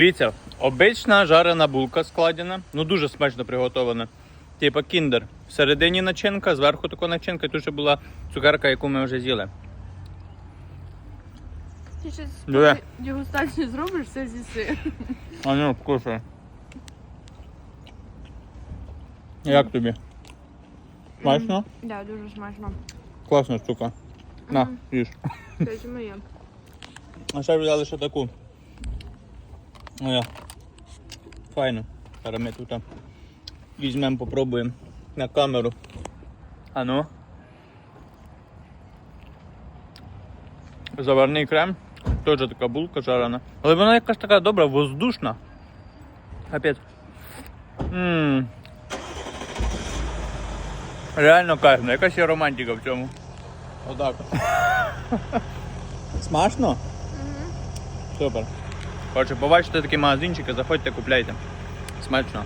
Дивіться, обична жарена булка складена, ну дуже смачно приготована. Типа кіндер. Всередині начинка, зверху така начинка, і тут ще була цукерка, яку ми вже з'їли. Ти щось Диви. поки дегустацію зробиш, все з'їси. А ну, вкусай. Як тобі? Смачно? Так, да, дуже смачно. Класна штука. На, їж. Це моє. А ще взяли ще таку. Ну я. Файно. Зараз ми тут візьмемо, попробуємо на камеру. А ну. Заварний крем. Теж така булка жарена. Але вона якась така добра, воздушна. Капець. Ммм. Реально кайфно, якась є романтика в цьому. Отак. Смачно? Супер. Коротше, побачите такі магазинчики, заходьте, купляйте. Смачно.